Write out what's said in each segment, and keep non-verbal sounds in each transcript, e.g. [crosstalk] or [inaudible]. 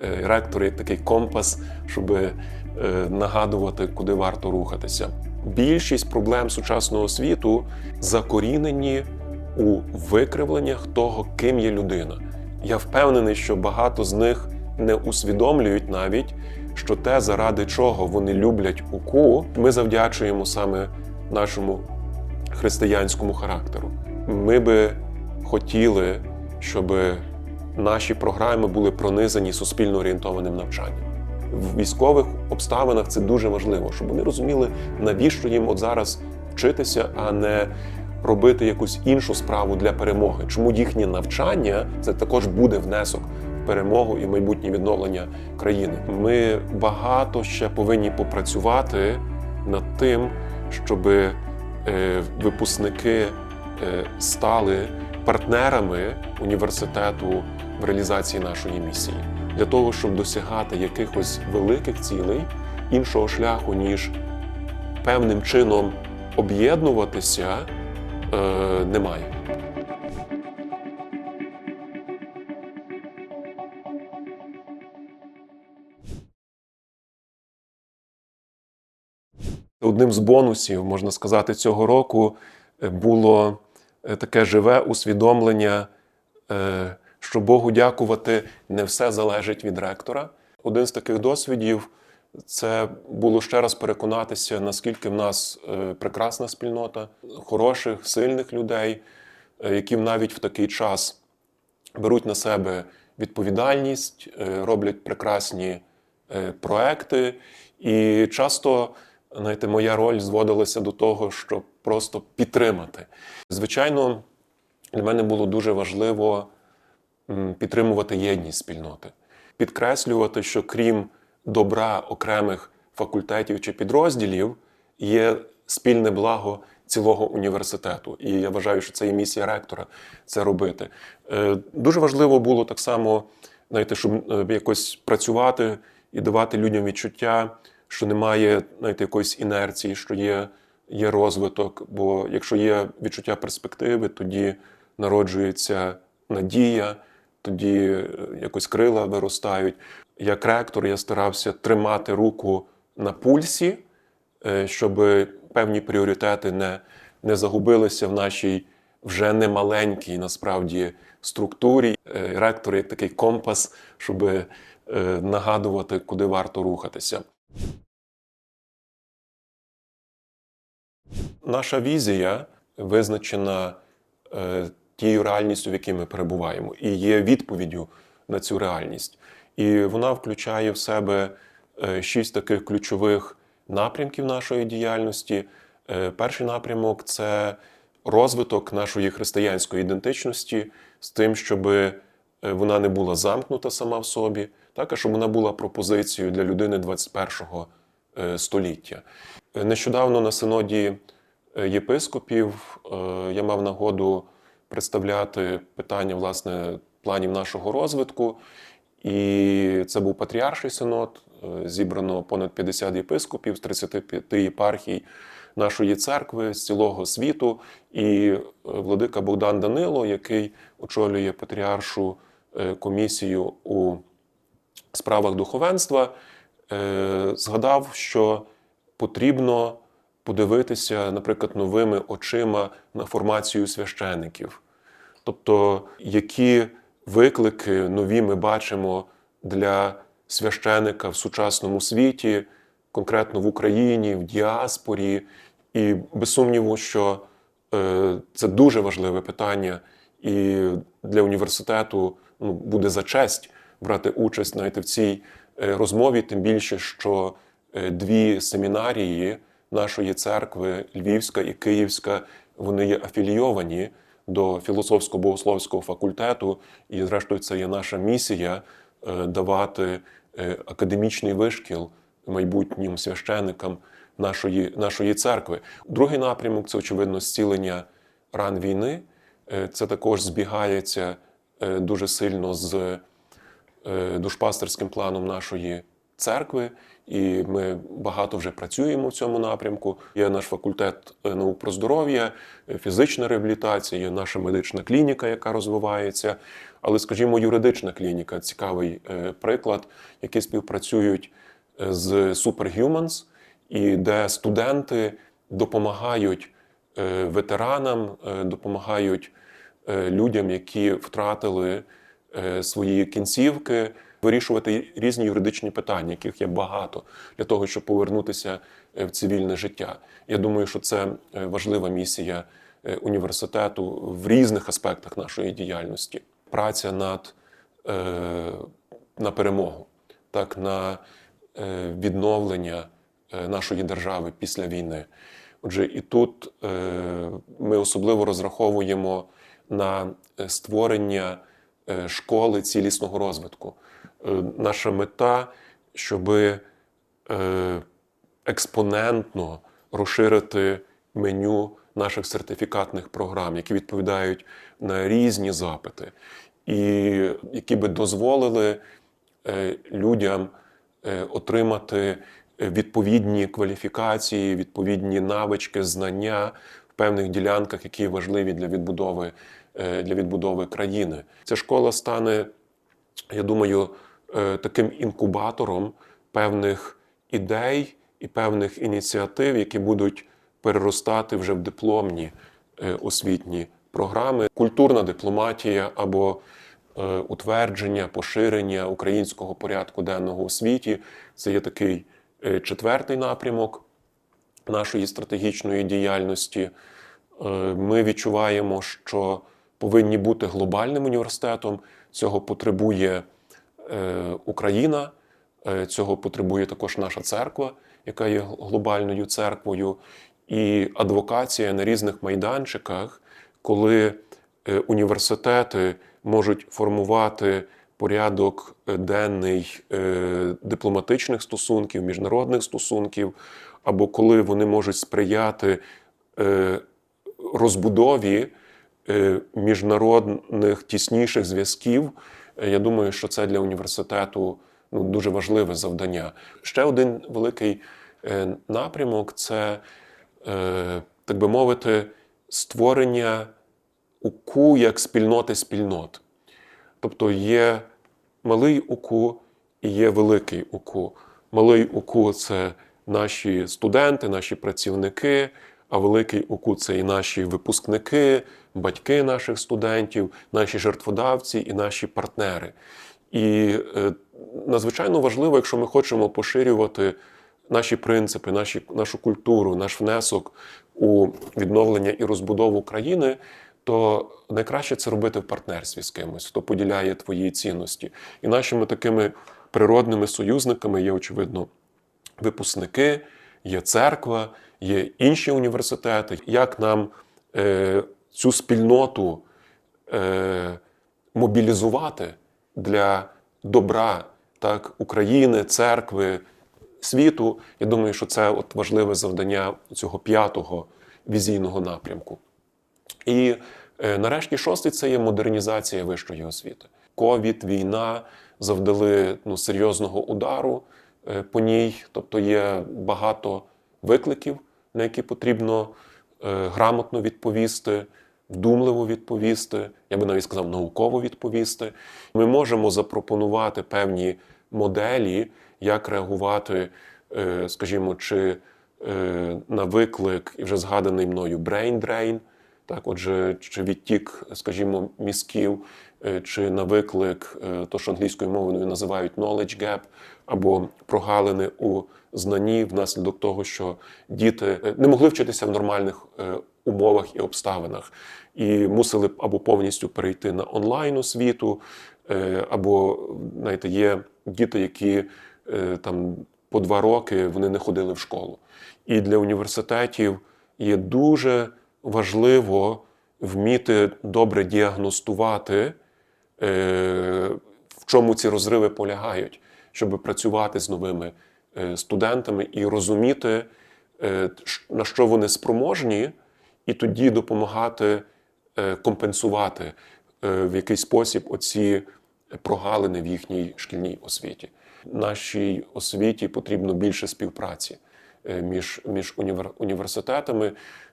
Е, Ректор як такий компас, щоб е, нагадувати, куди варто рухатися. Більшість проблем сучасного світу закорінені у викривленнях того, ким є людина. Я впевнений, що багато з них не усвідомлюють навіть, що те, заради чого вони люблять УКУ, ми завдячуємо саме нашому християнському характеру. Ми би хотіли, щоб наші програми були пронизані суспільно орієнтованим навчанням. В військових обставинах це дуже важливо, щоб вони розуміли, навіщо їм от зараз вчитися, а не робити якусь іншу справу для перемоги. Чому їхнє навчання це також буде внесок в перемогу і майбутнє відновлення країни. Ми багато ще повинні попрацювати над тим, щоб е, випускники е, стали партнерами університету в реалізації нашої місії для того, щоб досягати якихось великих цілей, іншого шляху, ніж певним чином об'єднуватися, е, немає. Одним з бонусів, можна сказати, цього року е, було таке живе усвідомлення, е, що Богу дякувати, не все залежить від ректора. Один з таких досвідів це було ще раз переконатися, наскільки в нас е, прекрасна спільнота, хороших, сильних людей, е, які навіть в такий час беруть на себе відповідальність, е, роблять прекрасні е, проекти. І часто, знаєте, моя роль зводилася до того, щоб просто підтримати. Звичайно, для мене було дуже важливо підтримувати єдність спільноти, підкреслювати, що крім добра окремих факультетів чи підрозділів, є спільне благо цілого університету. І я вважаю, що це і місія ректора це робити. Е, Дуже важливо було так само, знаєте, щоб е, якось працювати і давати людям відчуття, що немає знаєте, якоїсь інерції, що є, є розвиток. Бо якщо є відчуття перспективи, тоді народжується надія, тоді е, якось крила виростають. Як ректор я старався тримати руку на пульсі, е, щоб певні пріоритети не, не загубилися в нашій вже не маленькій насправді структурі. Е, Ректор як такий компас, щоб нагадувати, куди варто рухатися. Наша візія визначена е, тією реальністю, в якій ми перебуваємо, і є відповіддю на цю реальність. І вона включає в себе е, шість таких ключових напрямків нашої діяльності. Е, Перший напрямок це розвиток нашої християнської ідентичності з тим, щоб е, вона не була замкнута сама в собі, так, а щоб вона була пропозицією для людини 21-го е, століття. Е, Нещодавно на синоді е, єпископів я мав нагоду представляти питання власне планів нашого розвитку. І це був патріарший синод. Зібрано понад 50 єпископів з 35 єпархій нашої церкви з цілого світу. І владика Богдан Данило, який очолює патріаршу комісію у справах духовенства, е, згадав, що потрібно подивитися, наприклад, новими очима на формацію священиків. Тобто, які виклики нові ми бачимо для священика в сучасному світі, конкретно в Україні, в діаспорі. І без сумніву, що е, це дуже важливе питання, і для університету ну, буде за честь брати участь знаєте, в цій е, розмові, тим більше, що е, дві семінарії нашої церкви, Львівська і Київська, вони є афілійовані до філософсько-богословського факультету, і, зрештою, це є наша місія е, давати академічний вишкіл майбутнім священикам нашої, нашої церкви. Другий напрямок це, очевидно, зцілення ран війни. Це також збігається дуже сильно з душпастерським планом нашої церкви, і ми багато вже працюємо в цьому напрямку. Є наш факультет е, наук про здоров'я, е, фізична реабілітація, є наша медична клініка, яка розвивається. Але, скажімо, юридична клініка цікавий е, приклад, які співпрацюють е, з Superhumans, і де студенти допомагають е, ветеранам, е, допомагають е, людям, які втратили е, свої кінцівки, вирішувати різні юридичні питання, яких є багато для того, щоб повернутися е, в цивільне життя. Я думаю, що це е, важлива місія е, університету в різних аспектах нашої діяльності. Праця над е, на перемогу, так на е, відновлення е, нашої держави після війни. Отже, і тут е, ми особливо розраховуємо на е, створення е, школи цілісного розвитку. Е, Наша мета, щоб експонентно розширити меню наших сертифікатних програм, які відповідають на різні запити, і які би дозволили е, людям е, отримати відповідні кваліфікації, відповідні навички, знання в певних ділянках, які важливі для відбудови, е, для відбудови країни. Ця школа стане, я думаю, е, таким інкубатором певних ідей і певних ініціатив, які будуть переростати вже в дипломні е, освітні програми. Культурна дипломатія або е, утвердження, поширення українського порядку денного у світі це є такий е, четвертий напрямок нашої стратегічної діяльності. Е, Ми відчуваємо, що повинні бути глобальним університетом. Цього потребує е, Україна, е, цього потребує також наша церква, яка є глобальною церквою, і адвокація на різних майданчиках, коли е, університети можуть формувати порядок е, денний е, дипломатичних стосунків, міжнародних стосунків, або коли вони можуть сприяти е, розбудові міжнародних тісніших зв'язків. Е, Я думаю, що це для університету ну, дуже важливе завдання. Ще один великий е, напрямок це, е, так би мовити, створення УКУ як спільноти спільнот. Тобто є малий УКУ і є великий УКУ. Малий УКУ це наші студенти, наші працівники, а великий УКУ це і наші випускники, батьки наших студентів, наші жертводавці і наші партнери. І е, надзвичайно важливо, якщо ми хочемо поширювати наші принципи, наші, нашу культуру, наш внесок у відновлення і розбудову країни, то найкраще це робити в партнерстві з кимось, хто поділяє твої цінності. І нашими такими природними союзниками є, очевидно, випускники, є церква, є інші університети. Як нам е, цю спільноту е, мобілізувати для добра так, України, церкви, світу? Я думаю, що це от важливе завдання цього п'ятого візійного напрямку. І е, нарешті шостий це є модернізація вищої освіти. Ковід, війна завдали ну, серйозного удару е, по ній, тобто є багато викликів, на які потрібно е, грамотно відповісти, вдумливо відповісти, я би навіть сказав, науково відповісти. Ми можемо запропонувати певні моделі, як реагувати, е, скажімо, чи е, на виклик, і вже згаданий мною brain drain, так, отже, чи відтік, скажімо, мізків, чи на виклик, е, то, що англійською мовою називають knowledge gap, або прогалини у знанні внаслідок того, що діти е, не могли вчитися в нормальних е, умовах і обставинах, і мусили або повністю перейти на онлайн освіту, е, або знаєте, є діти, які е, там по два роки вони не ходили в школу. І для університетів є дуже важливо вміти добре діагностувати, е, в чому ці розриви полягають, щоб працювати з новими е, студентами і розуміти, е, на що вони спроможні, і тоді допомагати е, компенсувати е, в якийсь спосіб оці прогалини в їхній шкільній освіті. Нашій освіті потрібно більше співпраці е, між, між універ, університетами.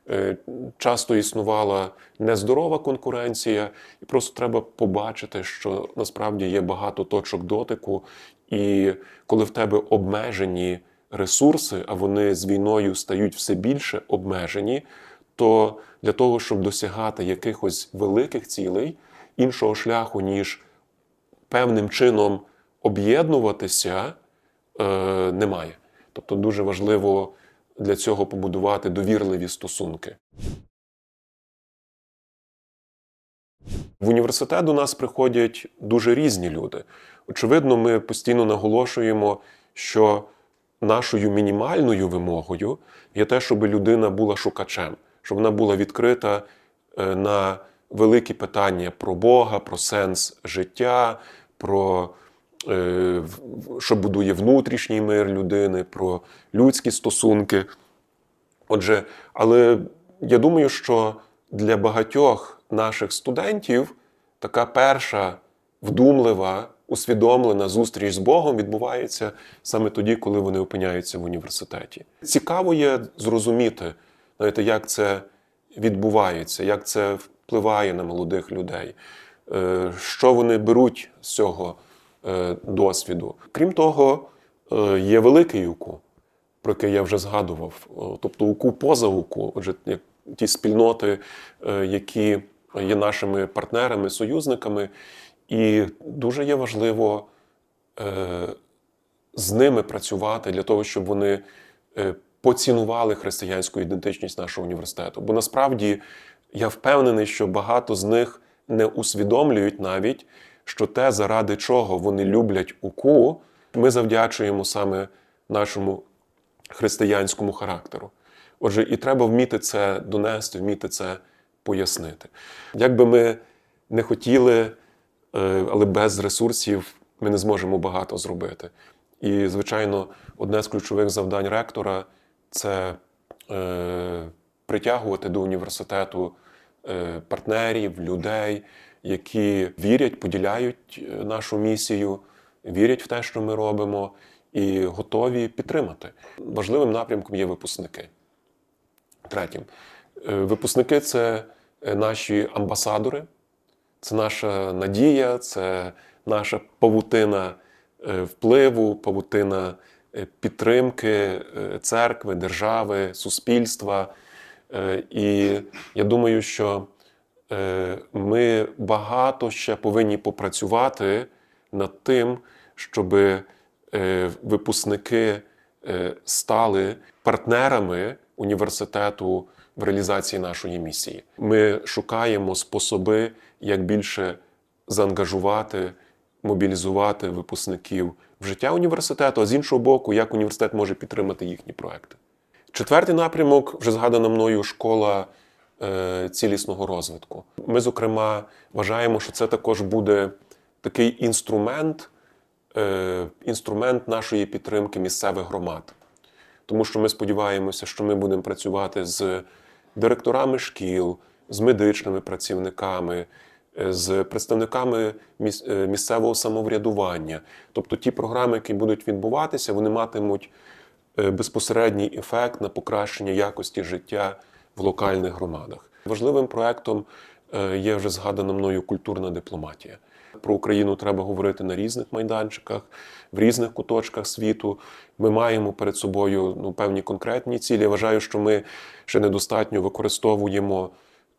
Е, Часто існувала нездорова конкуренція, і просто треба побачити, що насправді є багато точок дотику, і коли в тебе обмежені ресурси, а вони з війною стають все більше обмежені, то для того, щоб досягати якихось великих цілей, іншого шляху, ніж певним чином об'єднуватися, е, немає. Тобто дуже важливо для цього побудувати довірливі стосунки. В університет до нас приходять дуже різні люди. Очевидно, ми постійно наголошуємо, що нашою мінімальною вимогою є те, щоб людина була шукачем, щоб вона була відкрита е, на великі питання про Бога, про сенс життя, про що будує внутрішній мир людини, про людські стосунки. Отже, але я думаю, що для багатьох наших студентів така перша вдумлива, усвідомлена зустріч з Богом відбувається саме тоді, коли вони опиняються в університеті. Цікаво є зрозуміти, знаєте, як це відбувається, як це впливає на молодих людей, е, що вони беруть з цього е, досвіду. Крім того, е, є великий УКУ про яке я вже згадував. Тобто УКУ поза УКУ, отже, ті спільноти, е, які є нашими партнерами, союзниками, і дуже є важливо е, з ними працювати для того, щоб вони е, поцінували християнську ідентичність нашого університету. Бо насправді я впевнений, що багато з них не усвідомлюють навіть, що те, заради чого вони люблять УКУ, ми завдячуємо саме нашому християнському характеру. Отже, і треба вміти це донести, вміти це пояснити. Як би ми не хотіли, е, але без ресурсів ми не зможемо багато зробити. І, звичайно, одне з ключових завдань ректора це е, притягувати до університету е, партнерів, людей, які вірять, поділяють е, нашу місію, вірять в те, що ми робимо, і готові підтримати. Важливим напрямком є випускники. Третім, Е, випускники це е, наші амбасадори, це наша надія, це наша павутина впливу, павутина підтримки церкви, держави, суспільства. І я думаю, що ми багато ще повинні попрацювати над тим, щоб випускники е, стали партнерами університету в реалізації нашої місії. Ми шукаємо способи, як більше заангажувати, мобілізувати випускників в життя університету, а з іншого боку, як університет може підтримати їхні проекти. Четвертий напрямок, вже згадана мною школа е, цілісного розвитку. Ми, зокрема, вважаємо, що це також буде такий інструмент, е, інструмент нашої підтримки місцевих громад. Тому що ми сподіваємося, що ми будемо працювати з директорами шкіл, з медичними працівниками, е, з представниками е, місцевого самоврядування. Тобто ті програми, які будуть відбуватися, вони матимуть е, безпосередній ефект на покращення якості життя в локальних громадах. Важливим проектом е, є вже згадана мною культурна дипломатія. Про Україну треба говорити на різних майданчиках, в різних куточках світу. Ми маємо перед собою ну, певні конкретні цілі. Я вважаю, що ми ще недостатньо використовуємо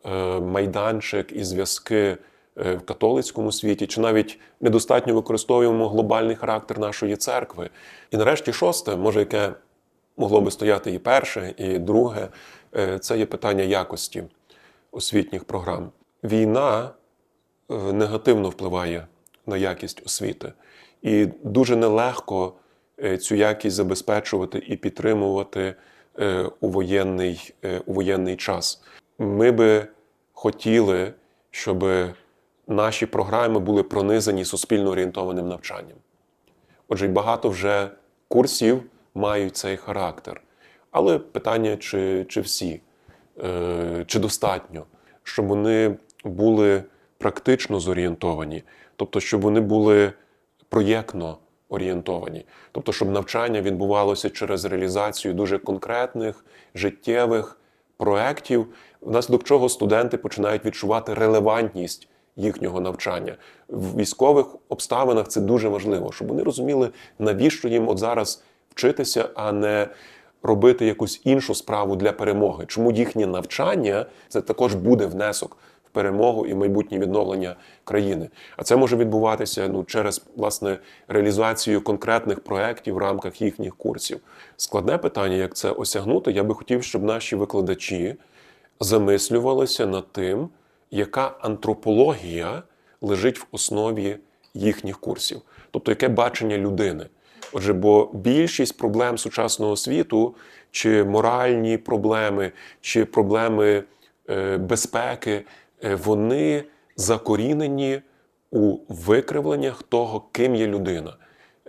е, майданчик і зв'язки е, в католицькому світі, чи навіть недостатньо використовуємо глобальний характер нашої церкви. І нарешті, шосте, може, яке могло би стояти і перше, і друге, е, це є питання якості освітніх програм. Війна е, негативно впливає на якість освіти, і дуже нелегко е, цю якість забезпечувати і підтримувати у воєнний, у воєнний час. Ми би хотіли, щоб наші програми були пронизані суспільно орієнтованим навчанням. Отже, багато вже курсів мають цей характер. Але питання, чи, чи всі, е, чи достатньо, щоб вони були практично зорієнтовані, тобто, щоб вони були проєктно орієнтовані, тобто, щоб навчання відбувалося через реалізацію дуже конкретних життєвих проєктів, внаслідок чого студенти починають відчувати релевантність їхнього навчання. В військових обставинах це дуже важливо, щоб вони розуміли, навіщо їм от зараз вчитися, а не робити якусь іншу справу для перемоги. Чому їхнє навчання це також буде внесок в перемогу і майбутнє відновлення країни. А це може відбуватися ну, через власне реалізацію конкретних проєктів в рамках їхніх курсів. Складне питання, як це осягнути, я би хотів, щоб наші викладачі замислювалися над тим, яка антропологія лежить в основі їхніх курсів, тобто яке бачення людини. Отже, бо більшість проблем сучасного світу, чи моральні проблеми, чи проблеми е, безпеки, е, вони закорінені у викривленнях того, ким є людина,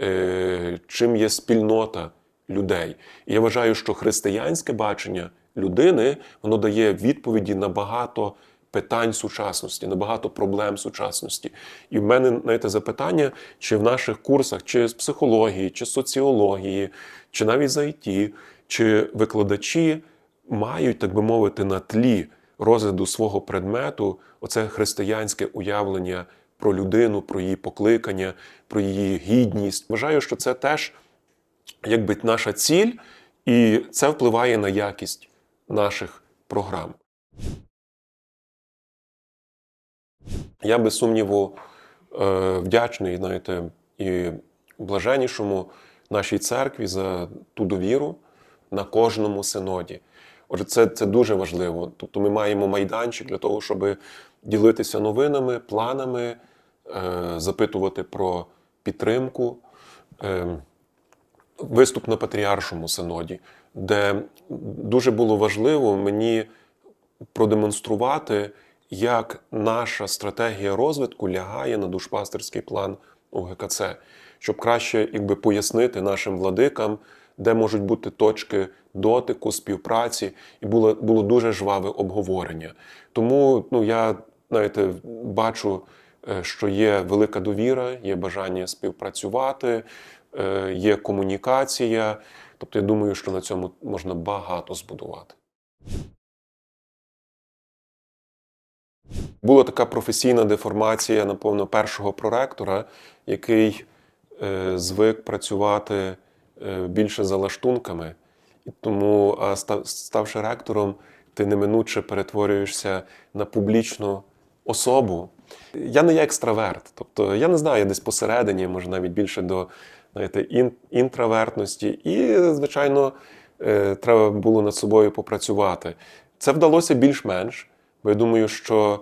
е, чим є спільнота людей. І я вважаю, що християнське бачення людини воно дає відповіді на багато питань сучасності, на багато проблем сучасності. І в мене знаєте, запитання, чи в наших курсах, чи з психології, чи соціології, чи навіть з IT, чи викладачі мають, так би мовити, на тлі розгляду свого предмету оце християнське уявлення про людину, про її покликання, про її гідність. Вважаю, що це теж якби наша ціль, і це впливає на якість наших програм. Я без сумніву е, вдячний, знаєте, і блаженнішому нашій церкві за ту довіру на кожному синоді. Отже, це, це дуже важливо. Тобто ми маємо майданчик для того, щоб ділитися новинами, планами, е, запитувати про підтримку. Е, виступ на Патріаршому синоді, де дуже було важливо мені продемонструвати, як наша стратегія розвитку лягає на душпастерський план УГКЦ, щоб краще якби, пояснити нашим владикам, де можуть бути точки дотику, співпраці, і було було дуже жваве обговорення. Тому ну, я знаєте, бачу, е, що є велика довіра, є бажання співпрацювати, е, є комунікація. Тобто, я думаю, що на цьому можна багато збудувати. Була така професійна деформація, напевно, першого проректора, який е, звик працювати е, більше за лаштунками. І тому, а став, ставши ректором, ти неминуче перетворюєшся на публічну особу. Я не є екстраверт, тобто я не знаю, я десь посередині, може навіть більше до знаєте, ін, інтровертності. І, звичайно, е, треба було над собою попрацювати. Це вдалося більш-менш, бо я думаю, що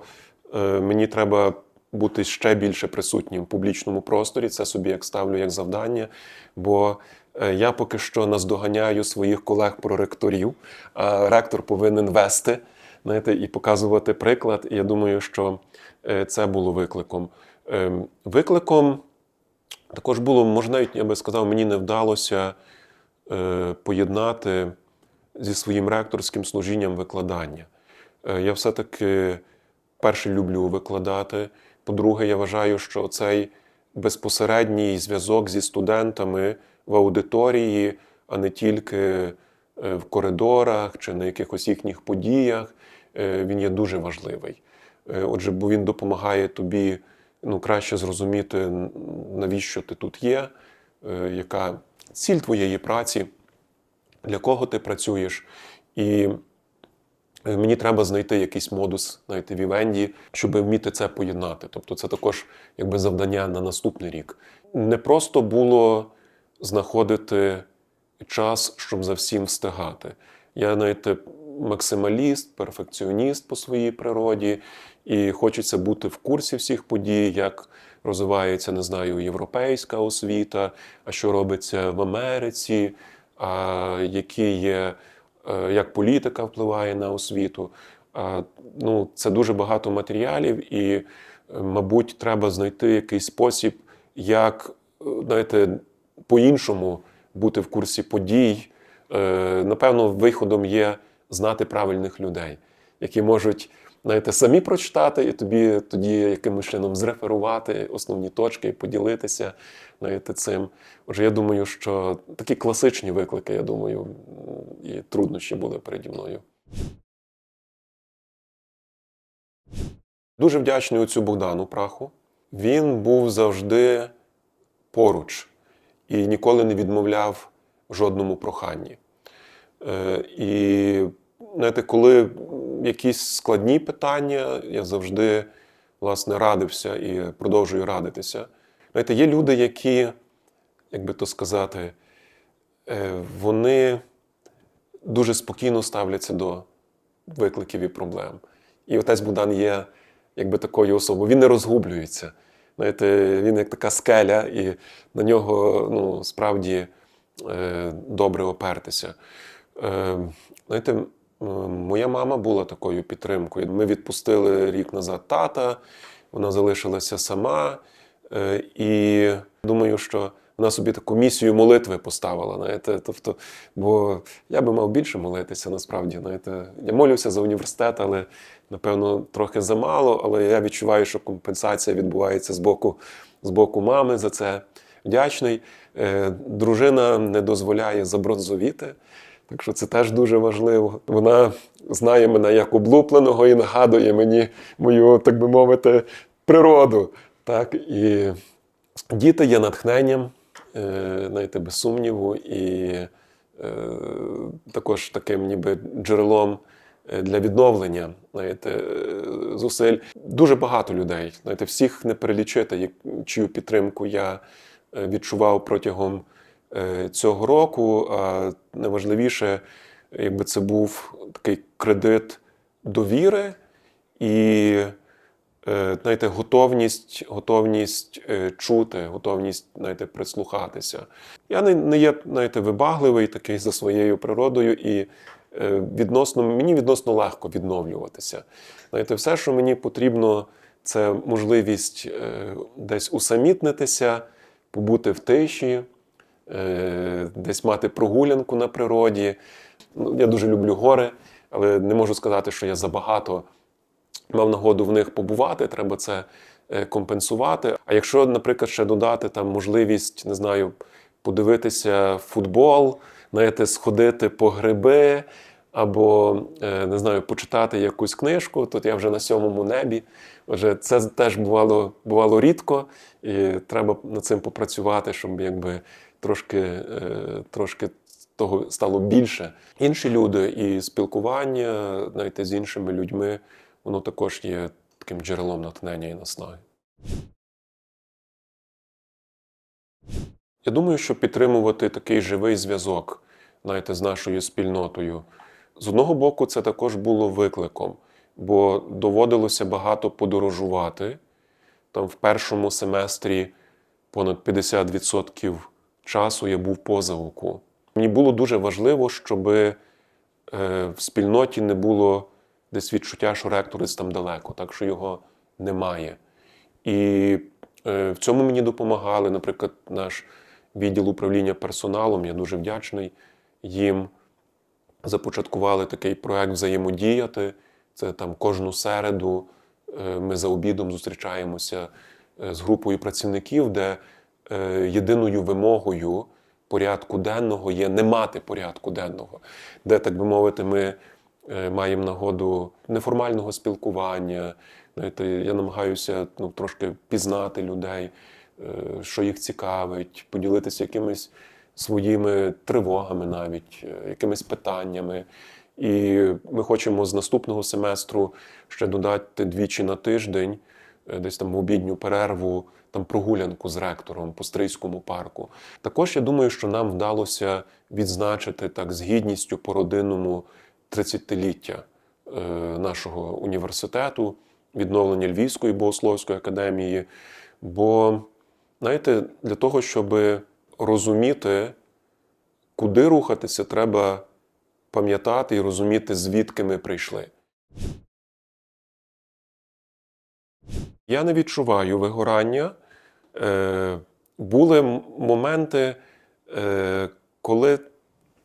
мені треба бути ще більше присутнім в публічному просторі. Це собі як ставлю як завдання. Бо е, я поки що наздоганяю своїх колег-проректорів, а ректор повинен вести знаєте, і показувати приклад. І я думаю, що е, це було викликом. Ем, Викликом також було, може, навіть я би сказав, мені не вдалося е, поєднати зі своїм ректорським служінням викладання. Е, Я все-таки перше люблю викладати. По-друге, я вважаю, що цей безпосередній зв'язок зі студентами в аудиторії, а не тільки е, в коридорах чи на якихось їхніх подіях, е, він є дуже важливий. Е, Отже, бо він допомагає тобі ну, краще зрозуміти, навіщо ти тут є, яка ціль твоєї праці, для кого ти працюєш. І мені треба знайти якийсь модус знаєте, вівенді, щоб вміти це поєднати. Тобто це також якби завдання на наступний рік. Не просто було знаходити час, щоб за всім встигати. Я знаєте, максималіст, перфекціоніст по своїй природі, і хочеться бути в курсі всіх подій, як розвивається, не знаю, європейська освіта, а що робиться в Америці, а які є, е, як політика впливає на освіту. Ну, це дуже багато матеріалів, і, е, мабуть, треба знайти якийсь спосіб, як е, знаєте, по-іншому бути в курсі подій. Е, Напевно, виходом є знати правильних людей, які можуть знаєте, самі прочитати, і тобі тоді якимось чином зреферувати основні точки і поділитися знаєте, цим. Отже, я думаю, що такі класичні виклики, я думаю, і труднощі були переді мною. Дуже вдячний оцю Богдану Праху. Він був завжди поруч і ніколи не відмовляв жодному проханні. Е, і знаєте, коли якісь складні питання, я завжди власне радився і продовжую радитися. Знаєте, є люди, які, як би то сказати, е, вони дуже спокійно ставляться до викликів і проблем. І отець Богдан є якби такою особою. Він не розгублюється. Знаєте, він як така скеля, і на нього ну, справді е, добре опертися. Е, знаєте, моя мама була такою підтримкою. Ми відпустили рік назад тата, вона залишилася сама. Е, і думаю, що вона собі таку місію молитви поставила. Знаєте, тобто, бо я би мав більше молитися, насправді. Знаєте. Я молюся за університет, але напевно трохи замало. Але я відчуваю, що компенсація відбувається з боку, з боку мами за це вдячний. Е, Дружина не дозволяє забронзовіти. Так що це теж дуже важливо. Вона знає мене як облупленого і нагадує мені мою, так би мовити, природу. Так, і діти є натхненням, е, знаєте, без сумніву, і е, також таким ніби джерелом е, для відновлення знаєте, зусиль. Дуже багато людей. Знаєте, всіх не перелічити, чию підтримку я відчував протягом цього року. Найважливіше, якби це був такий кредит довіри і е, знаєте, готовність, готовність е, чути, готовність знаєте, прислухатися. Я не, не є знаєте, вибагливий такий за своєю природою, і е, відносно, мені відносно легко відновлюватися. Знаєте, все, що мені потрібно, це можливість е, десь усамітнитися, побути в тиші, е, десь мати прогулянку на природі. Ну, я дуже люблю гори, але не можу сказати, що я забагато мав нагоду в них побувати, треба це е, компенсувати. А якщо, наприклад, ще додати там можливість, не знаю, подивитися футбол, знаєте, сходити по гриби, або е, не знаю, почитати якусь книжку, тут я вже на сьомому небі. Отже, це теж бувало, бувало рідко, і треба над цим попрацювати, щоб якби трошки, е, трошки того стало більше. Інші люди і спілкування, знаєте, з іншими людьми, воно також є таким джерелом натхнення і наснаги. Я думаю, що підтримувати такий живий зв'язок, знаєте, з нашою спільнотою. З одного боку, це також було викликом, бо доводилося багато подорожувати. Там в першому семестрі понад 50% часу я був поза УКУ. Мені було дуже важливо, щоб е, в спільноті не було десь відчуття, що ректор десь там далеко, так що його немає. І е, в цьому мені допомагали, наприклад, наш відділ управління персоналом. Я дуже вдячний їм. Започаткували такий проект взаємодіяти. Це там кожну середу е, ми за обідом зустрічаємося з групою працівників, де єдиною вимогою порядку денного є не мати порядку денного, де, так би мовити, ми е, маємо нагоду неформального спілкування. Знаєте, я намагаюся ну, трошки пізнати людей, е, що їх цікавить, поділитися якимись своїми тривогами, навіть е, якимись питаннями. І ми хочемо з наступного семестру ще додати двічі на тиждень, е, десь там в обідню перерву, там прогулянку з ректором по Стрийському парку. Також я думаю, що нам вдалося відзначити так з гідністю по родинному 30-ліття е, нашого університету, відновлення Львівської богословської академії. Бо, знаєте, для того, щоб розуміти, куди рухатися, треба пам'ятати і розуміти, звідки ми прийшли. Я не відчуваю вигорання. Е, були моменти, е, коли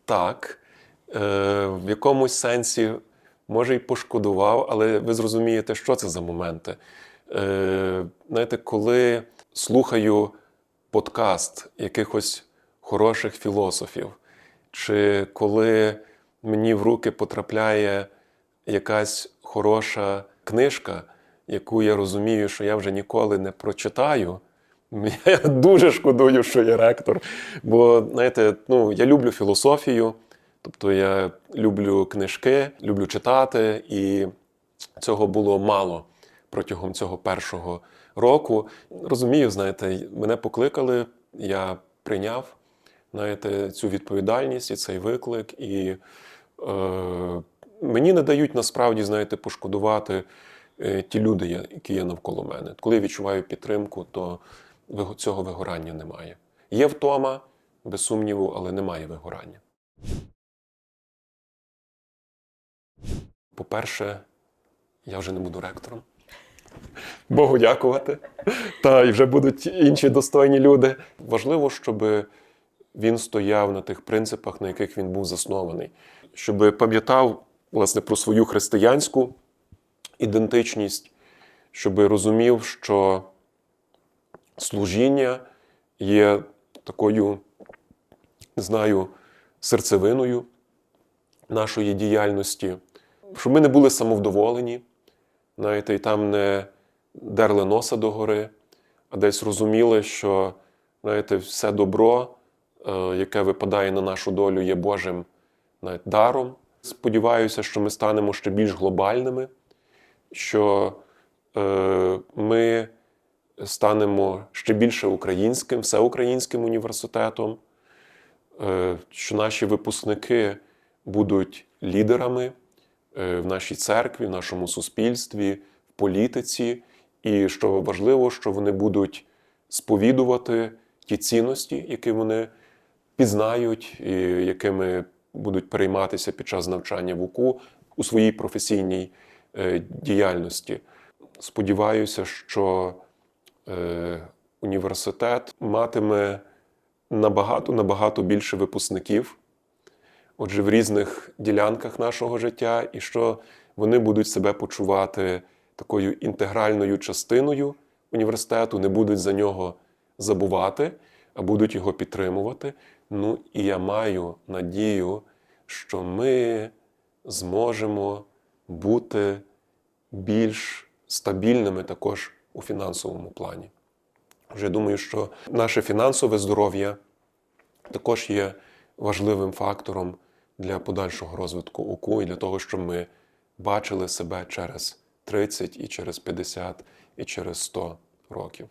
так, е, в якомусь сенсі може й пошкодував, але ви зрозумієте, що це за моменти. Е, знаєте, коли слухаю подкаст якихось хороших філософів, чи коли мені в руки потрапляє якась хороша книжка, яку я розумію, що я вже ніколи не прочитаю. [laughs] Я дуже шкодую, що я ректор. Бо, знаєте, ну, я люблю філософію, тобто я люблю книжки, люблю читати, і цього було мало протягом цього першого року. Розумію, знаєте, мене покликали, я прийняв знаєте, цю відповідальність і цей виклик. І е, мені не дають насправді, знаєте, пошкодувати ті люди, які є навколо мене. Коли я відчуваю підтримку, то цього вигорання немає. Є втома, без сумніву, але немає вигорання. По-перше, я вже не буду ректором. Богу дякувати. Та і вже будуть інші достойні люди. Важливо, щоб він стояв на тих принципах, на яких він був заснований, щоб пам'ятав власне про свою християнську ідентичність, щоб розумів, що служіння є такою, не знаю, серцевиною нашої діяльності, щоб ми не були самовдоволені, знаєте, і там не дерли носа догори, а десь розуміли, що знаєте, все добро, е, яке випадає на нашу долю, є Божим навіть, даром. Сподіваюся, що ми станемо ще більш глобальними, що е, ми станемо ще більше українським, всеукраїнським університетом, е, що наші випускники будуть лідерами е, в нашій церкві, в нашому суспільстві, в політиці, і що важливо, що вони будуть сповідувати ті цінності, які вони пізнають, і якими будуть перейматися під час навчання в УКУ у своїй професійній діяльності. Сподіваюся, що е, університет матиме набагато набагато більше випускників, отже, в різних ділянках нашого життя, і що вони будуть себе почувати такою інтегральною частиною університету, не будуть за нього забувати, а будуть його підтримувати. Ну і я маю надію, що ми зможемо бути більш стабільними також у фінансовому плані. Вже думаю, що наше фінансове здоров'я також є важливим фактором для подальшого розвитку УКУ і для того, щоб ми бачили себе через 30 і через 50 і через 100 років.